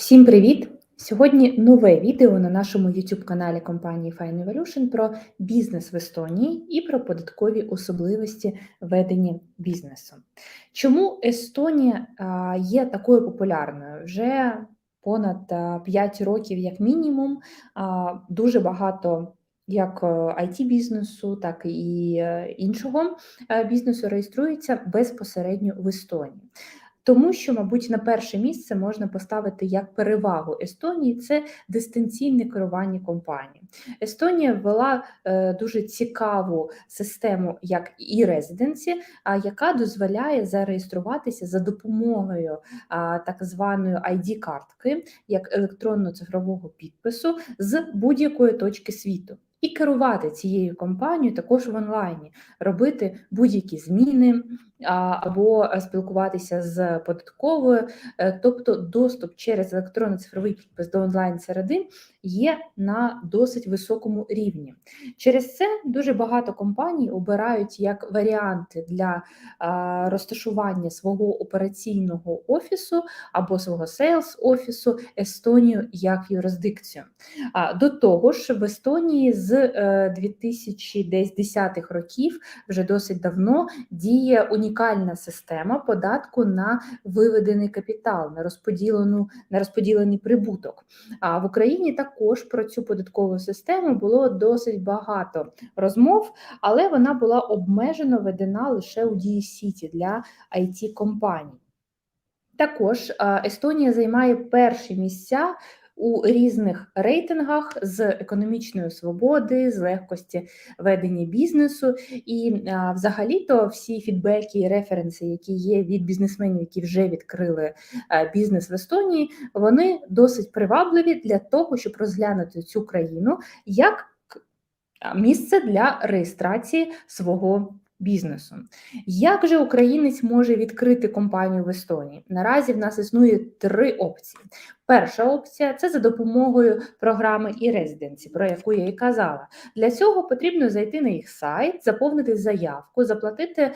Всім привіт! Сьогодні нове відео на нашому YouTube каналі компанії Fine Evolution про бізнес в Естонії і про податкові особливості ведення бізнесу. Чому Естонія є такою популярною? Вже понад 5 років, як мінімум, дуже багато. Як it бізнесу, так і е, іншого е, бізнесу реєструється безпосередньо в Естонії. Тому що, мабуть, на перше місце можна поставити як перевагу Естонії це дистанційне керування компанії. Естонія ввела е, дуже цікаву систему, як і резиденсі, яка дозволяє зареєструватися за допомогою так званої ID-картки, як електронно-цифрового підпису з будь-якої точки світу. І керувати цією компанією також в онлайні, робити будь-які зміни або спілкуватися з податковою, е, тобто доступ через електронно-цифровий підпис до онлайн-середи є на досить високому рівні. Через це дуже багато компаній обирають як варіанти для розташування свого операційного офісу або свого сейлс офісу Естонію як юрисдикцію. До того ж, в Естонії з 2010-х е, років вже досить давно діє унікальна унікальна система податку на виведений капітал, на розподілену на розподілений прибуток. А в Україні також про цю податкову систему було досить багато розмов, але вона була обмежено ведена лише у дії Сіті для it компаній Також Естонія займає перші місця у різних рейтингах з економічної свободи, з легкості ведення бізнесу, і взагалі-то всі фідбеки і референси, які є від бізнесменів, які вже відкрили бізнес в Естонії, вони досить привабливі для того, щоб розглянути цю країну як місце для реєстрації свого бізнесу. Як же українець може відкрити компанію в Естонії? Наразі в нас існує три опції. Перша опція це за допомогою програми резиденці, про яку я і казала. Для цього потрібно зайти на їх сайт, заповнити заявку, заплатити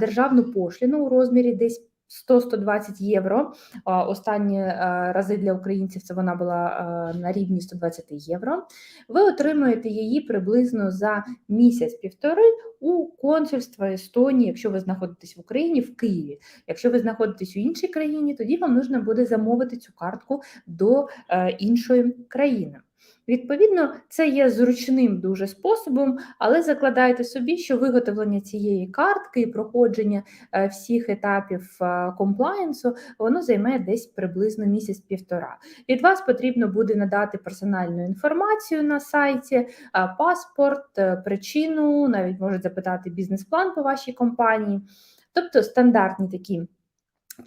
державну пошліну у розмірі десь 100-120 євро. Останні рази для українців це вона була на рівні 120 євро. Ви отримуєте її приблизно за місяць-півтори у консульства Естонії, якщо ви знаходитесь в Україні, в Києві. Якщо ви знаходитесь у іншій країні, тоді вам потрібно буде замовити цю картку до е, іншої країни. Відповідно, це є зручним дуже способом, але закладайте собі, що виготовлення цієї картки і проходження е, всіх етапів е, комплаєнсу воно займе десь приблизно місяць-півтора. Від вас потрібно буде надати персональну інформацію на сайті, е, паспорт, причину, навіть можуть запитати бізнес-план по вашій компанії, тобто стандартні такі.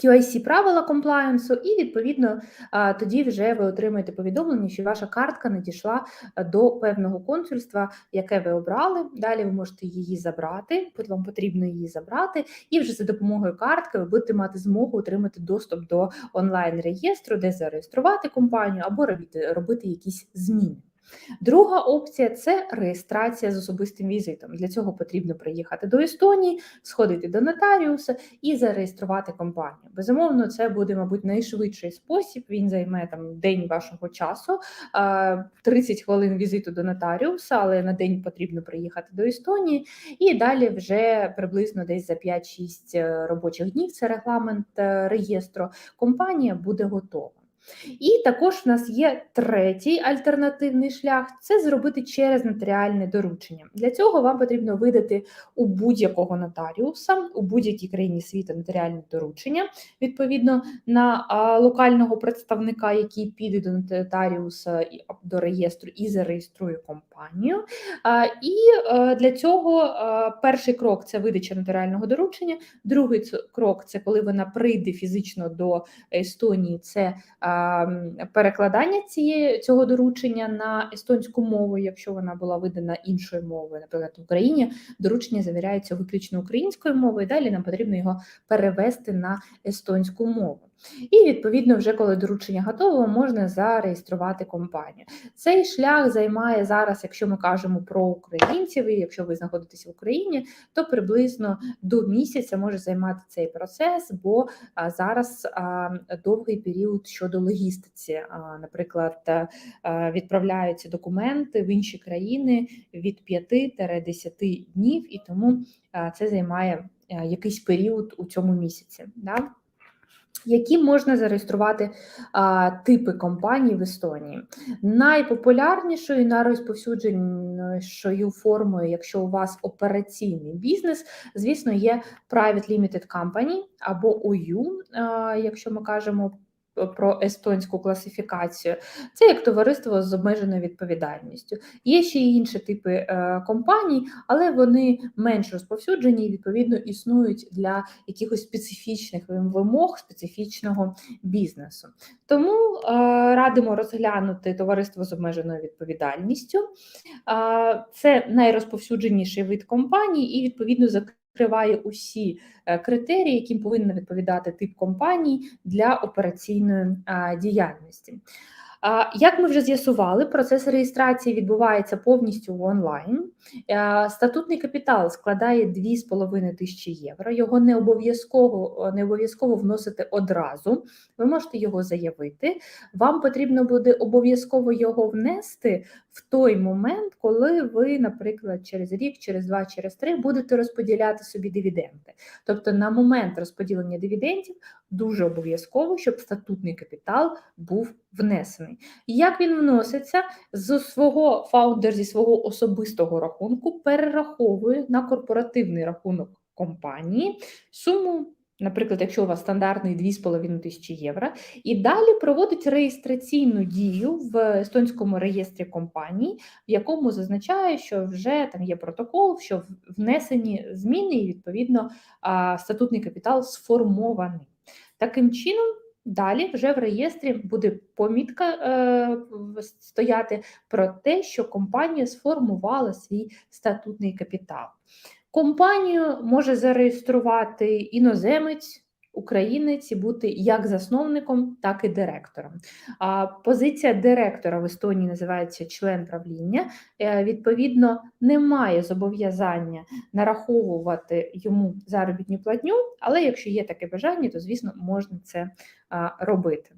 QIC правила комплаєнсу, і відповідно тоді вже ви отримаєте повідомлення, що ваша картка надійшла до певного консульства, яке ви обрали. Далі ви можете її забрати, вам потрібно її забрати, і вже за допомогою картки ви будете мати змогу отримати доступ до онлайн-реєстру, де зареєструвати компанію або робити, робити якісь зміни. Друга опція це реєстрація з особистим візитом. Для цього потрібно приїхати до Естонії, сходити до нотаріуса і зареєструвати компанію. Безумовно, це буде, мабуть, найшвидший спосіб. Він займе там день вашого часу, 30 хвилин візиту до нотаріуса, але на день потрібно приїхати до Естонії. І далі вже приблизно десь за 5-6 е, робочих днів це регламент е, реєстру. Компанія буде готова. І також в нас є третій альтернативний шлях це зробити через нотаріальне доручення. Для цього вам потрібно видати у будь-якого нотаріуса, у будь-якій країні світу нотаріальне доручення, відповідно на локального представника, який піде до нотаріуса до реєстру і зареєструє компанію. І а, для цього а, перший крок це видача нотаріального доручення, другий крок це коли вона прийде фізично до Естонії. це а, перекладання цієї цього доручення на естонську мову, якщо вона була видана іншою мовою, наприклад, в Україні доручення завіряється виключно українською мовою. і Далі нам потрібно його перевести на естонську мову. І відповідно, вже коли доручення готове, можна зареєструвати компанію. Цей шлях займає зараз, якщо ми кажемо про українців, і якщо ви знаходитесь в Україні, то приблизно до місяця може займати цей процес, бо зараз довгий період щодо логістиці. Наприклад, відправляються документи в інші країни від 5-10 днів, і тому це займає якийсь період у цьому місяці. Да? Які можна зареєструвати а, типи компаній в Естонії? Найпопулярнішою, і найрозповсюдженішою формою, якщо у вас операційний бізнес, звісно, є Private Limited Company або OU, а, якщо ми кажемо про естонську класифікацію, це як товариство з обмеженою відповідальністю. Є ще й інші типи е, компаній, але вони менш розповсюджені і відповідно існують для якихось специфічних вимог специфічного бізнесу. Тому е, радимо розглянути товариство з обмеженою відповідальністю. Е, це найрозповсюдженіший вид компаній, і відповідно закриває усі е, критерії, яким повинен відповідати тип компаній для операційної е, діяльності. Як ми вже з'ясували, процес реєстрації відбувається повністю онлайн. Е, статутний капітал складає 2,5 тисячі євро. Його не обов'язково не обов'язково вносити одразу. Ви можете його заявити. Вам потрібно буде обов'язково його внести в той момент, коли ви, наприклад, через рік, через два, через три будете розподіляти собі дивіденди. Тобто, на момент розподілення дивідендів дуже обов'язково, щоб статутний капітал був внесений. Як він вноситься з свого фаундер зі свого особистого рахунку, перераховує на корпоративний рахунок компанії суму. Наприклад, якщо у вас стандартний 2,5 тисячі євро, і далі проводить реєстраційну дію в естонському реєстрі компаній, в якому зазначає, що вже там є протокол, що внесені зміни, і відповідно статутний капітал сформований. Таким чином, далі вже в реєстрі буде помітка е, стояти про те, що компанія сформувала свій статутний капітал. Компанію може зареєструвати іноземець. Українець і бути як засновником, так і директором. А позиція директора в Естонії називається член правління. Е, відповідно, немає зобов'язання нараховувати йому заробітну платню, але якщо є таке бажання, то звісно можна це робити.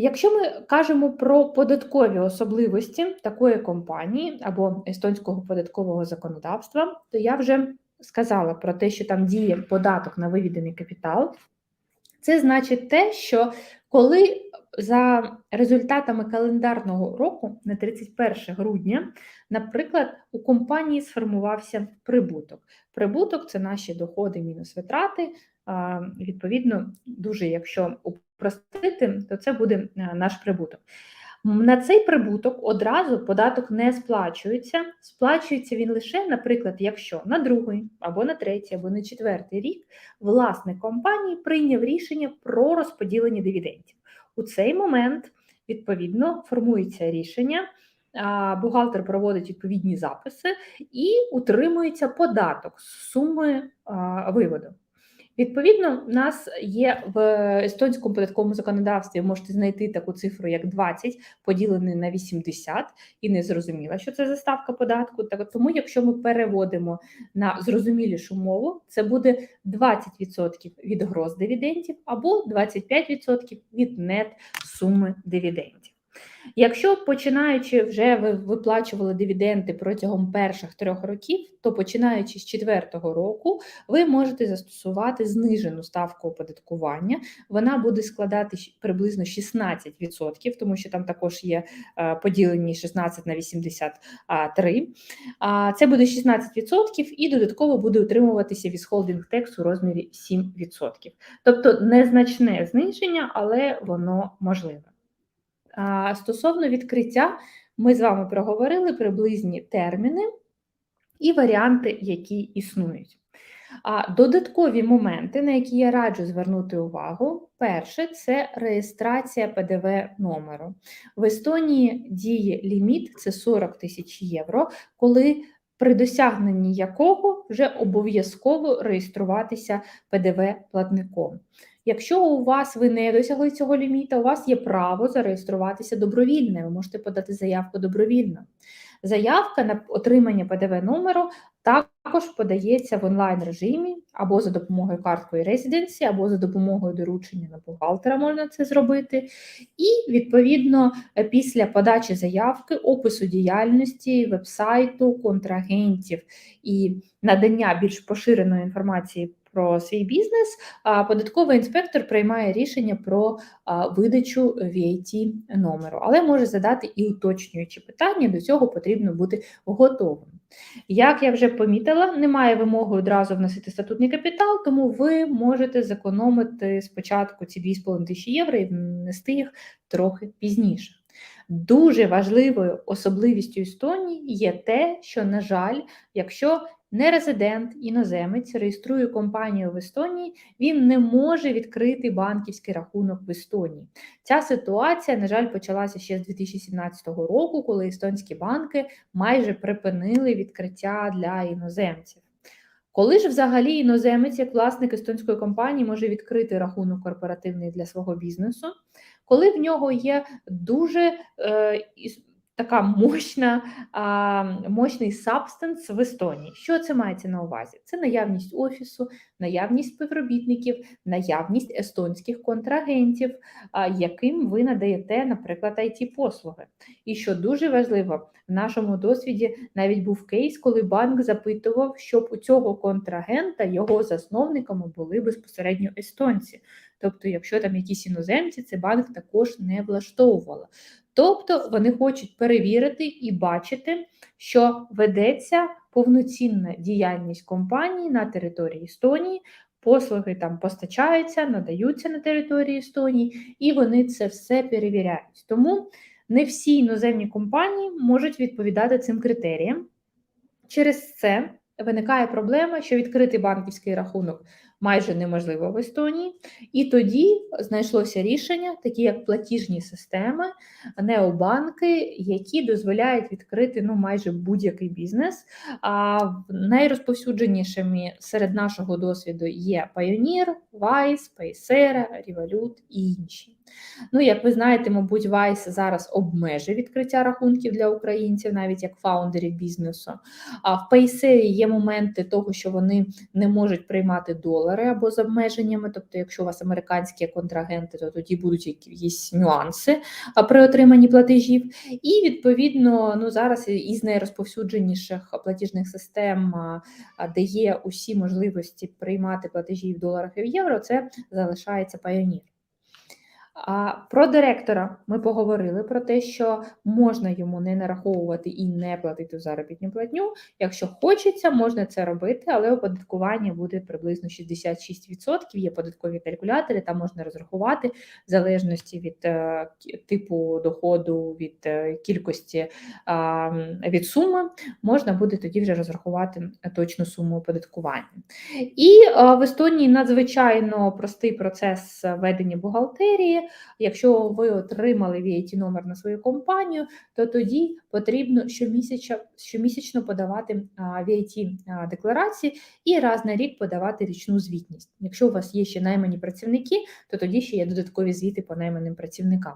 Якщо ми кажемо про податкові особливості такої компанії або естонського податкового законодавства, то я вже сказала про те, що там діє податок на виведений капітал. Це значить те, що коли за результатами календарного року на 31 грудня, наприклад, у компанії сформувався прибуток. Прибуток це наші доходи мінус витрати. Відповідно, дуже якщо упростити, то це буде е, наш прибуток. На цей прибуток одразу податок не сплачується. Сплачується він лише, наприклад, якщо на другий, або на третій, або на четвертий рік власник компанії прийняв рішення про розподілення дивідендів. У цей момент, відповідно, формується рішення, бухгалтер проводить відповідні записи і утримується податок з суми виводу. Відповідно, в нас є в естонському податковому законодавстві, можете знайти таку цифру, як 20 поділений на 80, і не зрозуміла, що це за ставка податку. Так тому, якщо ми переводимо на зрозумілішу мову, це буде 20% від гроз дивідендів або 25% від нет суми дивідендів. Якщо починаючи вже ви виплачували дивіденди протягом перших трьох років, то починаючи з четвертого року, ви можете застосувати знижену ставку оподаткування. Вона буде складати приблизно 16%, тому що там також є е, поділені 16 на 83. Це буде 16% і додатково буде утримуватися візхолдинг текс у розмірі 7%. Тобто незначне зниження, але воно можливе. Стосовно відкриття, ми з вами проговорили приблизні терміни і варіанти, які існують. А додаткові моменти, на які я раджу звернути увагу, перше це реєстрація ПДВ номеру. В Естонії діє ліміт це 40 тисяч євро, коли при досягненні якого вже обов'язково реєструватися ПДВ платником. Якщо у вас ви не досягли цього ліміта, у вас є право зареєструватися добровільно. Ви можете подати заявку добровільно. Заявка на отримання ПДВ номеру також подається в онлайн режимі або за допомогою карткою резиденції, або за допомогою доручення на бухгалтера можна це зробити. І відповідно після подачі заявки, опису діяльності, вебсайту, контрагентів і надання більш поширеної інформації про свій бізнес, податковий інспектор приймає рішення про видачу VAT номеру, але може задати і уточнюючі питання. До цього потрібно бути готовим. Як я вже помітила, немає вимоги одразу вносити статутний капітал, тому ви можете зекономити спочатку ці 2,5 тисячі євро і внести їх трохи пізніше. Дуже важливою особливістю Естонії є те, що, на жаль, якщо нерезидент, іноземець реєструє компанію в Естонії, він не може відкрити банківський рахунок в Естонії. Ця ситуація, на жаль, почалася ще з 2017 року, коли естонські банки майже припинили відкриття для іноземців. Коли ж взагалі іноземець, як власник естонської компанії, може відкрити рахунок корпоративний для свого бізнесу, коли в нього є дуже е, така мощна, а, мощний сабстанс в Естонії. Що це мається на увазі? Це наявність офісу, наявність співробітників, наявність естонських контрагентів, а, яким ви надаєте, наприклад, it послуги І що дуже важливо, в нашому досвіді навіть був кейс, коли банк запитував, щоб у цього контрагента його засновниками були безпосередньо естонці. Тобто, якщо там якісь іноземці, це банк також не влаштовувало. Тобто вони хочуть перевірити і бачити, що ведеться повноцінна діяльність компанії на території Естонії, послуги там постачаються, надаються на території Естонії, і вони це все перевіряють. Тому не всі іноземні компанії можуть відповідати цим критеріям. Через це виникає проблема, що відкрити банківський рахунок майже неможливо в Естонії. І тоді знайшлося рішення, такі як платіжні системи, необанки, які дозволяють відкрити ну, майже будь-який бізнес. А найрозповсюдженішими серед нашого досвіду є Pioneer, Wise, Paysera, Revolut і інші. Ну, як ви знаєте, мабуть, Вайс зараз обмежує відкриття рахунків для українців, навіть як фаундерів бізнесу. А в Payseri є моменти того, що вони не можуть приймати долари або з обмеженнями. Тобто, якщо у вас американські контрагенти, то тоді будуть якісь нюанси при отриманні платежів. І відповідно, ну зараз із найрозповсюдженіших платіжних систем, де є усі можливості приймати платежі в доларах і в євро, це залишається Payoneer. Про директора ми поговорили про те, що можна йому не нараховувати і не платити заробітну платню. Якщо хочеться, можна це робити, але оподаткування буде приблизно 66%. Є податкові калькулятори, там можна розрахувати в залежності від е, типу доходу, від е, кількості від суми, можна буде тоді вже розрахувати точну суму оподаткування. І е, в Естонії надзвичайно простий процес ведення бухгалтерії. Якщо ви отримали VAT номер на свою компанію, то тоді потрібно щомісячно, щомісячно подавати VAT декларації і раз на рік подавати річну звітність. Якщо у вас є ще наймані працівники, то тоді ще є додаткові звіти по найманим працівникам.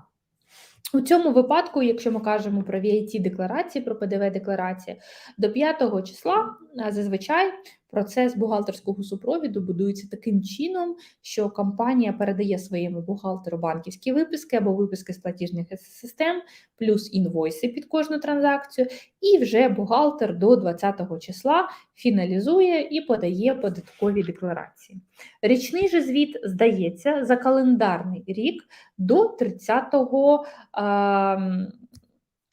У цьому випадку, якщо ми кажемо про VAT декларації, про ПДВ декларації, до 5 числа зазвичай Процес бухгалтерського супровіду будується таким чином, що компанія передає своєму бухгалтеру банківські виписки або виписки з платіжних систем, плюс інвойси під кожну транзакцію, і вже бухгалтер до 20 числа фіналізує і подає податкові декларації. Річний же звіт здається за календарний рік до 30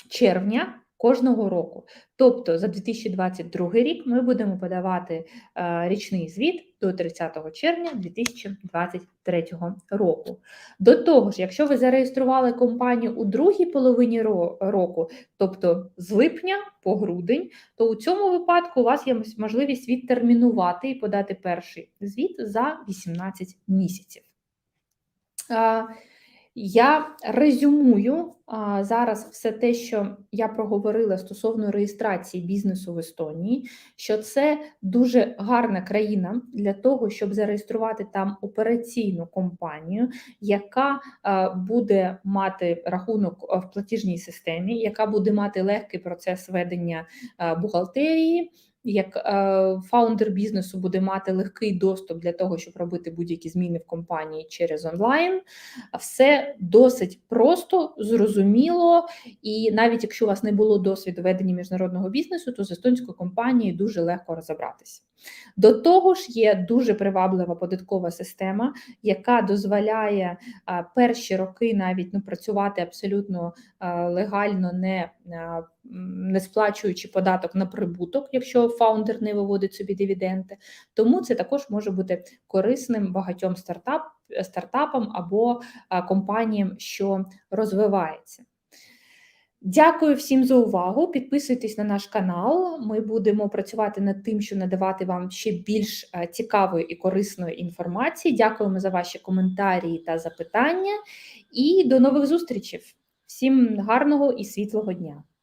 червня кожного року. Тобто за 2022 рік ми будемо подавати е, річний звіт до 30 червня 2023 року. До того ж, якщо ви зареєстрували компанію у другій половині року, тобто з липня по грудень, то у цьому випадку у вас є можливість відтермінувати і подати перший звіт за 18 місяців. Я резюмую а, зараз все те, що я проговорила стосовно реєстрації бізнесу в Естонії, що це дуже гарна країна для того, щоб зареєструвати там операційну компанію, яка а, буде мати рахунок в платіжній системі, яка буде мати легкий процес ведення а, бухгалтерії. Як е, фаундер бізнесу буде мати легкий доступ для того, щоб робити будь-які зміни в компанії через онлайн, все досить просто, зрозуміло, і навіть якщо у вас не було досвіду ведення міжнародного бізнесу, то з естонською компанією дуже легко розібратися. До того ж, є дуже приваблива податкова система, яка дозволяє перші роки навіть ну, працювати абсолютно легально, не, не сплачуючи податок на прибуток, якщо фаундер не виводить собі дивіденди. Тому це також може бути корисним багатьом стартап, стартапам або компаніям, що розвивається. Дякую всім за увагу. Підписуйтесь на наш канал. Ми будемо працювати над тим, щоб надавати вам ще більш е, цікавої і корисної інформації. Дякуємо за ваші коментарі та запитання. І до нових зустрічей. Всім гарного і світлого дня!